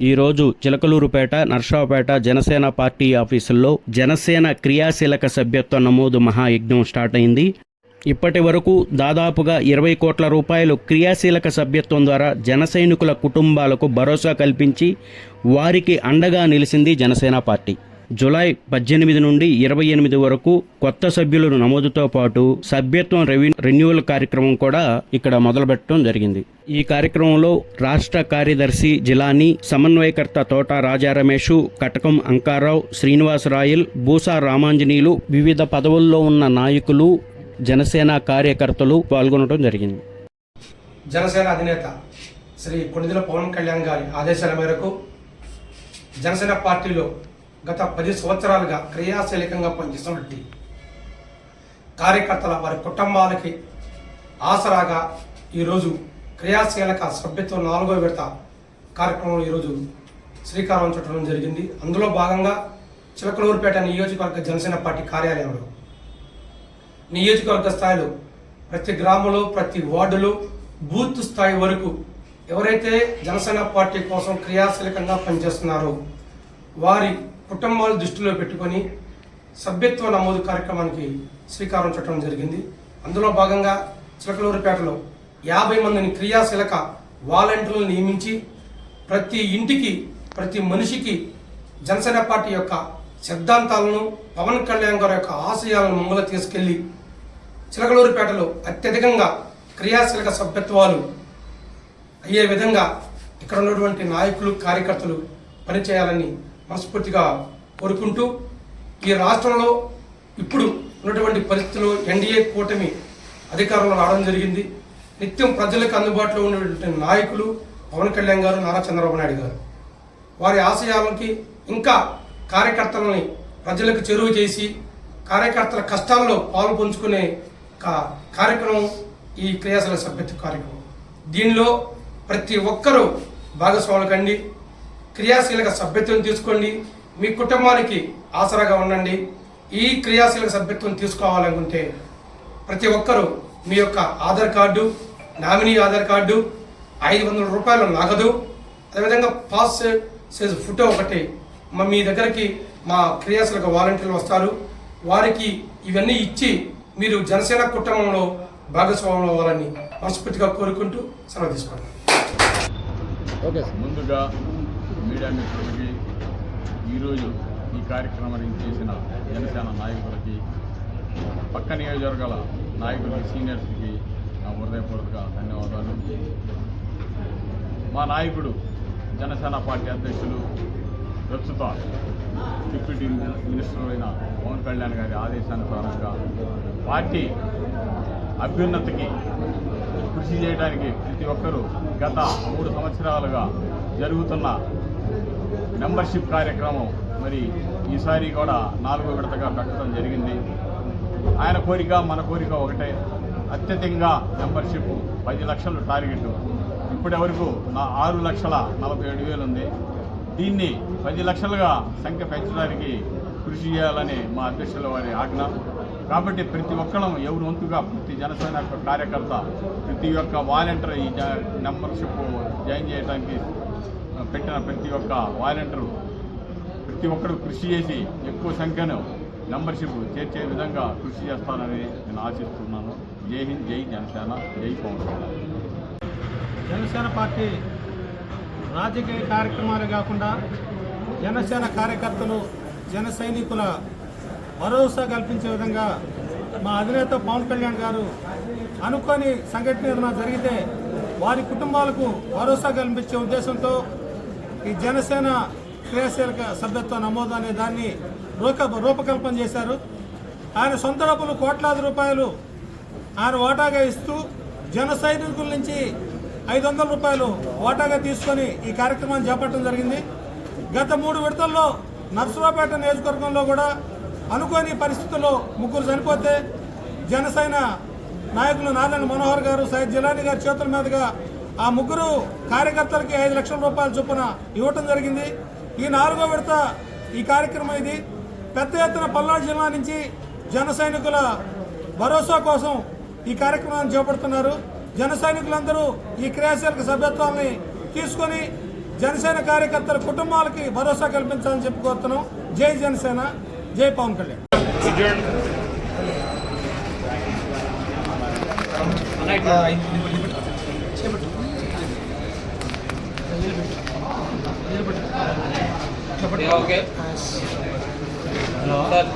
ఈరోజు చిలకలూరుపేట నర్సాపేట జనసేన పార్టీ ఆఫీసుల్లో జనసేన క్రియాశీలక సభ్యత్వ నమోదు మహాయజ్ఞం స్టార్ట్ అయింది ఇప్పటి వరకు దాదాపుగా ఇరవై కోట్ల రూపాయలు క్రియాశీలక సభ్యత్వం ద్వారా జనసైనికుల కుటుంబాలకు భరోసా కల్పించి వారికి అండగా నిలిచింది జనసేన పార్టీ. జులై పద్దెనిమిది నుండి ఇరవై ఎనిమిది వరకు కొత్త సభ్యుల నమోదుతో పాటు సభ్యత్వం రెవెన్యూ రెన్యువల్ కార్యక్రమం కూడా ఇక్కడ మొదలుపెట్టడం జరిగింది. ఈ కార్యక్రమంలో రాష్ట్ర కార్యదర్శి జిలాని సమన్వయకర్త తోట రాజా రమేష్ కటకం అంకారావు శ్రీనివాస్ రాయల్ బూసా రామాంజనీయులు వివిధ పదవుల్లో ఉన్న నాయకులు జనసేన కార్యకర్తలు పాల్గొనడం జరిగింది. జనసేన అధినేత శ్రీ కొణిదెల పవన్ కళ్యాణ్ గారి ఆదేశాల మేరకు జనసేన పార్టీలో గత పది సంవత్సరాలుగా క్రియాశీలకంగా పనిచేస్తున్నటువంటి కార్యకర్తల వారి కుటుంబాలకి ఆసరాగా ఈరోజు క్రియాశీలక సభ్యత్వం నాలుగో విడత కార్యక్రమం ఈరోజు శ్రీకారం చుట్టడం జరిగింది. అందులో భాగంగా చిలకలూరుపేట నియోజకవర్గ జనసేన పార్టీ కార్యాలయంలో నియోజకవర్గ స్థాయిలో ప్రతి గ్రామంలో ప్రతి వార్డులో బూత్ స్థాయి వరకు ఎవరైతే జనసేన పార్టీ కోసం క్రియాశీలకంగా పనిచేస్తున్నారో వారి కుటుంబాలు దృష్టిలో పెట్టుకొని సభ్యత్వ నమోదు కార్యక్రమానికి శ్రీకారం చుట్టడం జరిగింది. అందులో భాగంగా చిలకలూరుపేటలో యాభై మందిని క్రియాశీలక వాలంటీర్లను నియమించి ప్రతి ఇంటికి ప్రతి మనిషికి జనసేన పార్టీ యొక్క సిద్ధాంతాలను పవన్ కళ్యాణ్ గారి యొక్క ఆశయాలను ముంగల తీసుకెళ్ళి చిలకలూరుపేటలో అత్యధికంగా క్రియాశీలక సభ్యత్వాలు అయ్యే విధంగా ఇక్కడ ఉన్నటువంటి నాయకులు కార్యకర్తలు పనిచేయాలని మనస్ఫూర్తిగా కోరుకుంటూ ఈ రాష్ట్రంలో ఇప్పుడు ఉన్నటువంటి పరిస్థితుల్లో ఎన్డీఏ కూటమి అధికారంలో రావడం జరిగింది. నిత్యం ప్రజలకు అందుబాటులో ఉన్నటువంటి నాయకులు పవన్ కళ్యాణ్ గారు నారా చంద్రబాబు నాయుడు గారు. వారి ఆశయాలకి ఇంకా కార్యకర్తలని ప్రజలకు చెరువు చేసి కార్యకర్తల కష్టాల్లో పాలు పంచుకునే కా- కార్యక్రమం ఈ క్రియాశీల సభ్యత్వ కార్యక్రమం. దీనిలో ప్రతి ఒక్కరూ భాగస్వాములు కండి. క్రియాశీలక సభ్యత్వం తీసుకోండి. మీ కుటుంబానికి ఆసరాగా ఉండండి. ఈ క్రియాశీలక సభ్యత్వం తీసుకోవాలనుకుంటే ప్రతి ఒక్కరూ మీ యొక్క Aadhaar card nominee Aadhaar card ఐదు వందల రూపాయలు నగదు అదేవిధంగా పాస్ సైజ్ ఫోటో ఒకటి మా మీ దగ్గరికి మా క్రియాశీలక వాలంటీర్లు వస్తారు. వారికి ఇవన్నీ ఇచ్చి మీరు జనసేన కుటుంబంలో భాగస్వాములు అవ్వాలని మనస్ఫూర్తిగా కోరుకుంటూ సెలవు తీసుకోండి ముందుగా మీడియా మిత్రులకి ఈరోజు ఈ కార్యక్రమాన్ని చేసిన జనసేన నాయకులకి పక్క నియోజకవర్గాల నాయకులకి సీనియర్స్కి నా హృదయపూర్వక ధన్యవాదాలు. మా నాయకుడు జనసేన పార్టీ అధ్యక్షులు ప్రస్తుత డిప్యూటీ మినిస్టర్ అయిన పవన్ కళ్యాణ్ గారి ఆదేశానుసారంగా పార్టీ అభ్యున్నతికి కృషి చేయడానికి ప్రతి ఒక్కరూ గత మూడు సంవత్సరాలుగా జరుగుతున్న మెంబర్షిప్ కార్యక్రమం. మరి ఈసారి కూడా నాలుగో విడతగా పెట్టడం జరిగింది. ఆయన కోరిక మన కోరిక ఒకటే. అత్యధికంగా మెంబర్షిప్ పది లక్షలు టార్గెట్. ఇప్పటి వరకు నా ఆరు లక్షల నలభై ఏడు వేలు ఉంది. దీన్ని పది లక్షలుగా సంఖ్య పెంచడానికి కృషి చేయాలని మా అధ్యక్షుల వారి ఆజ్ఞ. కాబట్టి ప్రతి ఒక్కరం ఎవరి వంతుగా ప్రతి జనసేన యొక్క కార్యకర్త ప్రతి ఒక్క వాలంటీర్ ఈ జ- మెంబర్షిప్ జాయిన్ చేయడానికి పెట్టిన ప్రతి ఒక్క వాలంటీరు ప్రతి ఒక్కరు కృషి చేసి ఎక్కువ సంఖ్యను మెంబర్షిప్ చేర్చే విధంగా కృషి చేస్తానని నేను ఆశిస్తున్నాను. జై హింద్ జై జనసేన జై పవన్ జనసేన పార్టీ రాజకీయ కార్యక్రమాలు కాకుండా జనసేన కార్యకర్తలు జన సైనికుల భరోసా కల్పించే విధంగా మా అధినేత పవన్ కళ్యాణ్ గారు అనుకోని సంఘటన ఏదైనా జరిగితే వారి కుటుంబాలకు భరోసా కల్పించే ఉద్దేశంతో ఈ జనసేన క్రియాశీలక సభ్యత్వ నమోదు అనే దాన్ని రూప రూపకల్పన చేశారు. ఆయన సొంత డబ్బులు కోట్లాది రూపాయలు ఆయన వాటాగా ఇస్తూ జన సైనికుల నుంచి ఐదు వందల రూపాయలు వాటాగా తీసుకొని ఈ కార్యక్రమాన్ని చేపట్టడం జరిగింది. గత మూడు విడతల్లో నర్సరావుపేట నియోజకవర్గంలో కూడా అనుకోని పరిస్థితుల్లో ముగ్గురు చనిపోతే జనసేన నాయకులు నారాయణ మనోహర్ గారు సైద్ జిలానీ గారి చేతుల మీదుగా ఆ ముగ్గురు కార్యకర్తలకి ఐదు లక్షల రూపాయల చొప్పున ఇవ్వటం జరిగింది. ఈ నాలుగో విడత ఈ కార్యక్రమం ఇది. పెద్ద ఎత్తున పల్నాడు జిల్లా నుంచి జన సైనికుల భరోసా కోసం ఈ కార్యక్రమాన్ని చేపడుతున్నారు. జన సైనికులందరూ ఈ క్రియాశీలక సభ్యత్వాన్ని తీసుకొని జనసేన కార్యకర్తల కుటుంబాలకి భరోసా కల్పించాలని చెప్పి కోరుతున్నాం. జై జనసేన జై పవన్ కళ్యాణ్. Okay sir